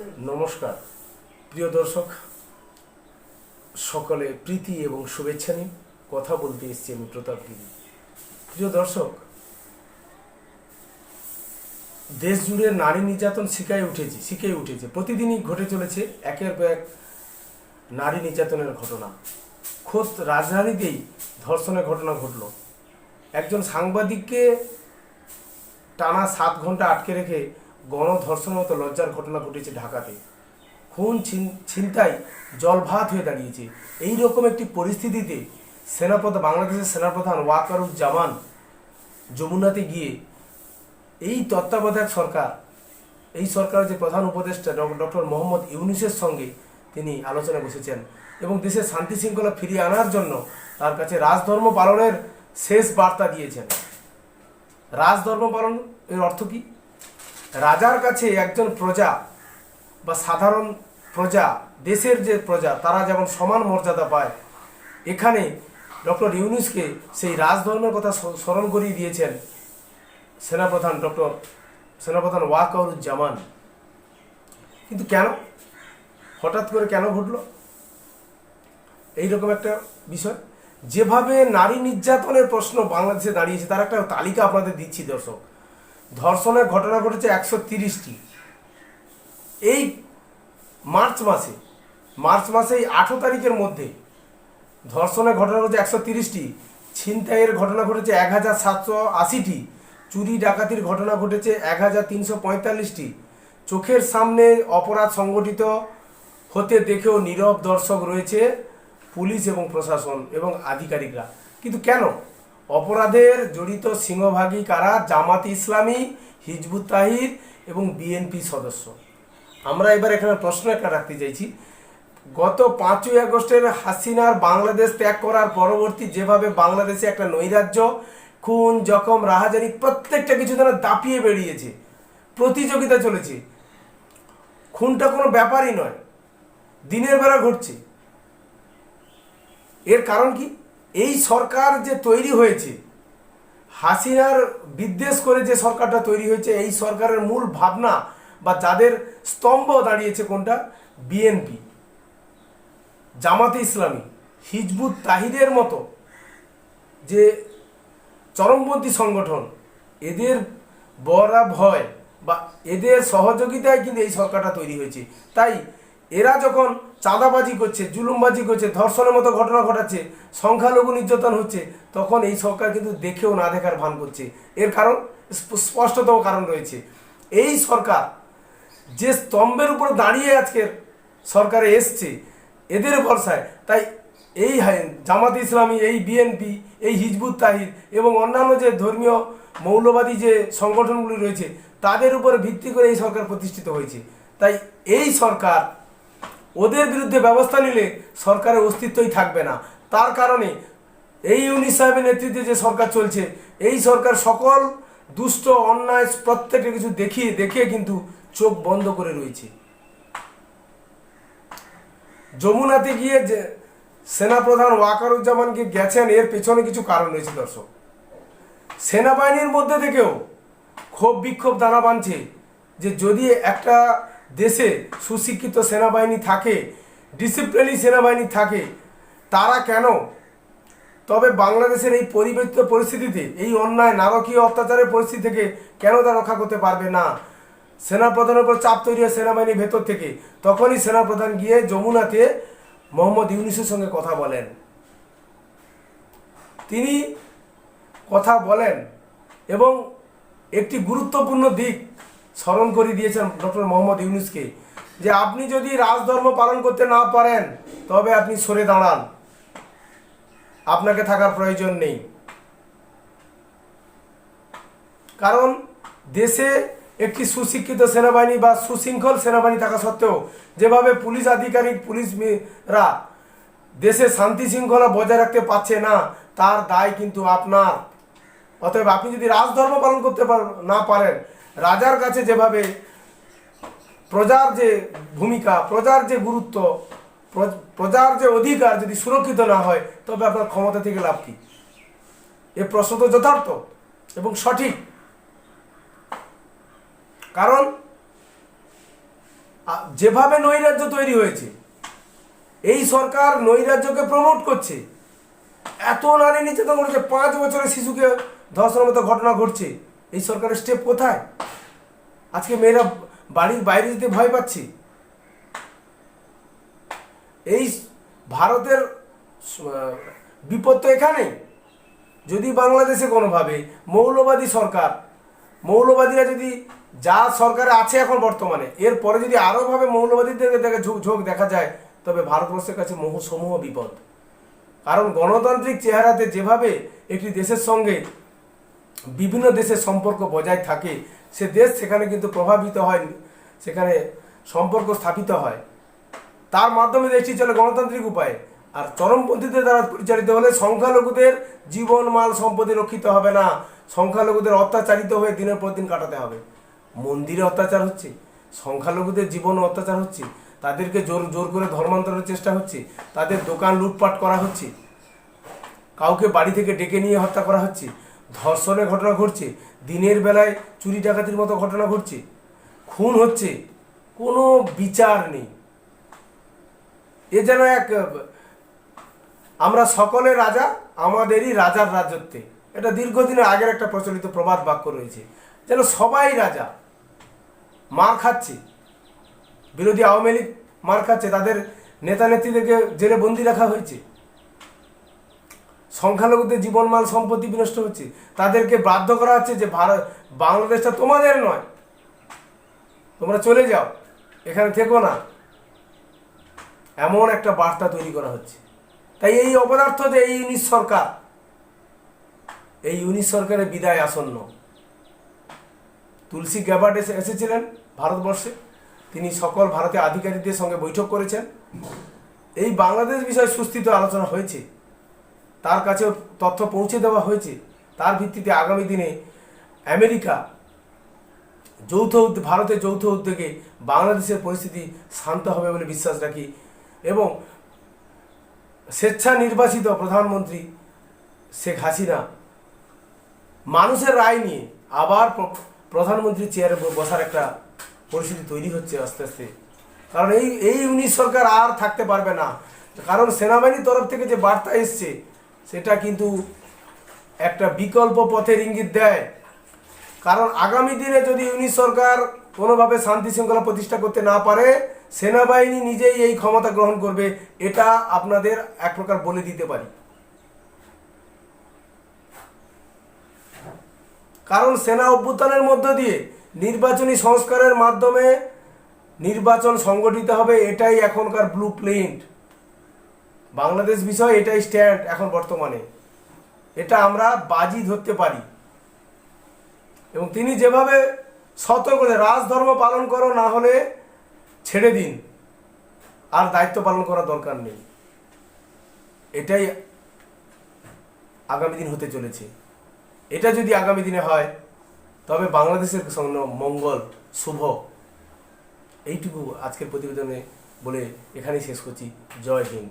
নমস্কার। প্রিয় দর্শক, সকলে প্রীতি এবং শুভেচ্ছা নিয়ে কথা বলতে এসেছি আমি প্রতাপগিরি প্রিয় দর্শক দেশ জুড়ে নারী নির্যাতন শিখায় উঠেছে শিখে উঠেছে। প্রতিদিনই ঘটে চলেছে একের পর এক নারী নির্যাতনের ঘটনা। খোদ রাজধানীতেই ধর্ষণের ঘটনা ঘটল। একজন সাংবাদিককে টানা সাত ঘণ্টা আটকে রেখে গণধর্ষণের মতো লজ্জার ঘটনা ঘটেছে ঢাকাতে। খুন ছিন- ছিনতাই, জলভাত হয়ে দাঁড়িয়েছে। এই রকম একটি পরিস্থিতিতে সেনাপ্রধান, বাংলাদেশের সেনাপ্রধান ওয়াকারুজ্জামান যমুনাতে গিয়ে এই তত্ত্বাবধায়ক সরকার, এই সরকারের যে প্রধান উপদেষ্টা ডক্টর মোহাম্মদ ইউনুসের সঙ্গে তিনি আলোচনা বসেছেন এবং দেশের শান্তি শৃঙ্খলা ফিরিয়ে আনার জন্য তার কাছে রাজধর্ম পালনের শেষ বার্তা দিয়েছেন। রাজধর্ম পালন এর অর্থ কি? রাজার কাছে একজন প্রজা বা সাধারণ প্রজা, দেশের যে প্রজা, তারা যেমন সমান মর্যাদা পায়, এখানে ডক্টর ইউনুসকে সেই রাজধর্মের কথা স্মরণ করিয়ে দিয়েছেন সেনাপ্রধান ডক্টর, সেনাপ্রধান ওয়াকারুজ্জামান কিন্তু কেন? হঠাৎ করে কেন ঘটলো? এইরকম একটা বিষয়। যেভাবে নারী নির্যাতনের প্রশ্ন বাংলাদেশে দাঁড়িয়েছে, তার একটা তালিকা আপনাদের দিচ্ছি দর্শক। ধর্ষণের ঘটনা ঘটেছে একশো তিরিশটি। এই মার্চ মাসে মার্চ মাসে এই আঠেরো তারিখের মধ্যে ধর্ষণের ঘটনা ঘটেছে একশো তিরিশটি, ছিনতাইয়ের ঘটনা ঘটেছে এক হাজার সাতশো আশিটি, চুরি ডাকাতির ঘটনা ঘটেছে এক হাজার তিনশো পঁয়তাল্লিশটি। চোখের সামনে অপরাধ সংগঠিত হতে দেখেও নীরব দর্শক রয়েছে পুলিশ এবং প্রশাসন এবং আধিকারিকরা। কিন্তু কেন? অপরাধের জড়িত সিংহভাগী কারা? জামাত ইসলামী, হিজবুত তাহির এবং বিএনপি সদস্য। আমরা এবার এখানে প্রশ্ন একটা রাখতে চাইছি। গত পাঁচই আগস্টের হাসিনার বাংলাদেশ ত্যাগ করার পরবর্তী যেভাবে বাংলাদেশে একটা নৈরাজ্য, খুন, জখম, রাহাজানি প্রত্যেকটা কিছু যেন দাপিয়ে বেরিয়েছে, প্রতিযোগিতা চলেছে, খুনটা কোনো ব্যাপারই নয়, দিনের বেলা ঘটছে। এর কারণ কি? এই সরকার যে তৈরি হয়েছে, হাসিনার বিদ্বেষ করে যে সরকারটা তৈরি হয়েছে, এই সরকারের মূল ভাবনা বা যাদের স্তম্ভ দাঁড়িয়েছে কোনটা? বিএনপি। জামাতে ইসলামী, হিজবুত তাহিদের মতো যে চরমপন্থী সংগঠন, এদের বড়া ভয় বা এদের সহযোগিতায় কিন্তু এই সরকারটা তৈরি হয়েছে। তাই এরা যখন চাঁদাবাজি করছে, জুলুমবাজি করছে, ধর্ষণের মতো ঘটনা ঘটাচ্ছে, সংখ্যালঘু নির্যাতন হচ্ছে, তখন এই সরকার কিন্তু দেখেও না দেখার ভান করছে। এর কারণ, স্প- স্পষ্টতম কারণ রয়েছে। এই সরকার যে স্তম্ভের উপর দাঁড়িয়ে আজকের সরকারে এসছে, এদের ভরসায়। তাই এই জামাত ইসলামী, এই বিএনপি, এই হিজবুত তাহির এবং অন্যান্য যে ধর্মীয় মৌলবাদী যে সংগঠনগুলি রয়েছে, তাদের উপর ভিত্তি করে এই সরকার প্রতিষ্ঠিত হয়েছে। তাই এই সরকার ওদের বিরুদ্ধে ব্যবস্থা নিলে সরকারের অস্তিত্বই থাকবে না। তার কারণে এই ইউনিস সাহেবের নেতৃত্বে যে সরকার চলছে, এই সরকার সকল দুষ্ট, অন্যায় প্রত্যেকটা কিছু দেখিয়ে দেখিয়ে কিন্তু চোখ বন্ধ করে রয়েছে। যমুনাতে গিয়ে যে সেনাপ্রধান ওয়াকারুজ্জামানকে গেছেন, এর পেছনে কিছু কারণ রয়েছে দর্শক। সেনাবাহিনীর মধ্যে থেকেও ক্ষোভ বিক্ষোভ দানা বাঁধছে যে যদি একটা দেশে সুশিক্ষিত সেনাবাহিনী থাকে ডিসিপ্লিনই সেনাবাহিনী থাকে, তারা কেন? তবে বাংলাদেশের এই পরিবর্তিত পরিস্থিতিতে, এই অন্যায় নারকীয় অত্যাচারের পরিস্থিতি থেকে কেন তা রক্ষা করতে পারবে না? সেনাপ্রধানের উপর চাপ তৈরি হয় সেনাবাহিনীর ভেতর থেকে। তখনই সেনাপ্রধান গিয়ে যমুনাতে মোহাম্মদ ইউনিসের সঙ্গে কথা বলেন। তিনি কথা বলেন এবং একটি গুরুত্বপূর্ণ দিক স্মরণ করে দিয়েছেন ডক্টর মোহাম্মদ ইউনুসকে যে আপনি যদি রাজধর্ম পালন করতে না পারেন, তবে আপনি সরে দাঁড়ান। আপনাকে থাকার প্রয়োজন নেই। কারণ দেশে একটি সুশিক্ষিত সেনাবাহিনী বা সুশৃঙ্খল সেনাবাহিনী থাকা সত্ত্বেও যেভাবে পুলিশ আধিকারিক, পুলিশরা দেশে শান্তি শৃঙ্খলা বজায় রাখতে পারছে না, তার দায় কিন্তু আপনার। অতএব আপনি যদি রাজধর্ম পালন করতে না পারেন রাজার কাছে যেভাবে প্রজার যে ভূমিকা, প্রজার যে গুরুত্ব, প্র- প্রজার যে অধিকার যদি সুরক্ষিত না হয়, তবে আপনার ক্ষমতা থেকে লাভ কি? এ প্রশ্ন তো যথার্থ এবং সঠিক। কারণ যেভাবে নৈরাজ্য তৈরি হয়েছে, এই সরকার নৈরাজ্যকে প্রমোট করছে, এত নারী নির্যাতন করেছে, পাঁচ বছরের শিশুকে ধর্ষণের মতো ঘটনা ঘটছে, এই সরকারের স্টেপ কোথায়? আজকে মেয়েরা বাড়ির বাইরে যেতে ভয় পাচ্ছে। এই ভারতের বিপদ তো এখানেই। যদি বাংলাদেশে কোনোভাবে মৌলবাদী সরকার, মৌলবাদীরা যদি যা সরকারে আছে এখন বর্তমানে এরপরে যদি আরোভাবে মৌলবাদীদের ঝোঁক ঝোঁক দেখা যায়, তবে ভারতবর্ষের কাছে মোহ সমূহ বিপদ। কারণ গণতান্ত্রিক চেহারাতে যেভাবে একটি দেশের সঙ্গে বিভিন্ন দেশের সম্পর্ক বজায় থাকে, সে দেশ সেখানে কিন্তু প্রভাবিত হয়, সেখানে সম্পর্ক স্থাপিত হয়। তার মাধ্যমে দেশটি চলে গণতান্ত্রিক উপায়ে। আর চরমপন্থীদের দ্বারা পরিচালিত হলে সংখ্যালঘুদের জীবন মাল সম্পত্তি রক্ষিত হবে না। সংখ্যালঘুদের অত্যাচারিত হয়ে দিনের পর দিন কাটাতে হবে। মন্দিরে অত্যাচার হচ্ছে, সংখ্যালঘুদের জীবন অত্যাচার হচ্ছে, তাদেরকে জোর জোর করে ধর্মান্তরের চেষ্টা হচ্ছে, তাদের দোকান লুটপাট করা হচ্ছে, কাউকে বাড়ি থেকে ডেকে নিয়ে হত্যা করা হচ্ছে। ধর্ষণের ঘটনা ঘটছে, দিনের বেলায় চুরি ডাকাতির মতো ঘটনা ঘটছে। খুন হচ্ছে, কোনো বিচার নেই। এ যেন এক, আমরা সকলে রাজা, আমাদেরই রাজার রাজত্বে। এটা দীর্ঘদিনের আগের একটা প্রচলিত প্রবাদ বাক্য রয়েছে। যেন সবাই রাজা, মার খাচ্ছে। বিরোধী আওয়ামী লীগ মার খাচ্ছে, তাদের নেতা নেত্রীদেরকে জেলে বন্দি রাখা হয়েছে। সংখ্যালঘুদের জীবনমাল সম্পত্তি বিনষ্ট হচ্ছে। তাদেরকে বাধ্য করা হচ্ছে যে ভারত, বাংলাদেশটা তোমাদের নয়। তোমরা চলে যাও, এখানে থেকো না। এমন একটা বার্তা তৈরি করা হচ্ছে। তাই এই অপদার্থ যে এই ইউনিশ সরকার, এই ইউনিশ সরকারের বিদায় আসন্ন। তুলসী গ্যাবার্ড এসে, এসেছিলেন ভারতবর্ষে। তিনি সকল ভারতীয় আধিকারিকদের সঙ্গে বৈঠক করেছেন। এই বাংলাদেশ বিষয়ে সুস্থিত আলোচনা হয়েছে। তার কাছেও তথ্য পৌঁছে দেওয়া হয়েছে। তার ভিত্তিতে আগামী দিনে আমেরিকা যৌথ ভারতের যৌথ উদ্যোগে বাংলাদেশের পরিস্থিতি শান্ত হবে বলে বিশ্বাস রাখি এবং স্বেচ্ছা নির্বাচিত প্রধানমন্ত্রী শেখ হাসিনা মানুষের রায় নিয়ে আবার প্র- প্রধানমন্ত্রী চেয়ারে বসার একটা পরিস্থিতি তৈরি হচ্ছে আস্তে আস্তে। কারণ এই এই উনিশ সরকার আর থাকতে পারবে না। কারণ সেনাবাহিনীর তরফ থেকে যে বার্তা এসছে সেটা কিন্তু একটা বিকল্প পথের ইঙ্গিত দেয়। কারণ আগামী দিনে যদি ইউনিশ সরকার কোনোভাবে শান্তি শৃঙ্খলা প্রতিষ্ঠা করতে না পারে, সেনাবাহিনী নিজেই এই ক্ষমতা গ্রহণ করবে, এটা আপনাদের এক প্রকার বলে দিতে পারি। কারণ সেনা অভ্যুত্থানের মধ্য দিয়ে নির্বাচনী সংস্কারের মাধ্যমে নির্বাচন সংগঠিত হবে, এটাই এখনকার ব্লু প্রিন্ট বাংলাদেশ বিষয় এটাই স্ট্যান্ড এখন বর্তমানে। এটা আমরা বাজি ধরতে পারি। এবং তিনি যেভাবে সতর্ক রাজধর্ম পালন করো, না হলে ছেড়ে দিন। আর দায়িত্ব পালন করার দরকার নেই। এটাই আগামী দিন হতে চলেছে। এটা যদি আগামী দিনে হয়, তবে বাংলাদেশের সঙ্গে মঙ্গল, শুভ। এইটুকু আজকের প্রতিবেদনে বলে এখানেই শেষ করছি। জয় হিন্দ।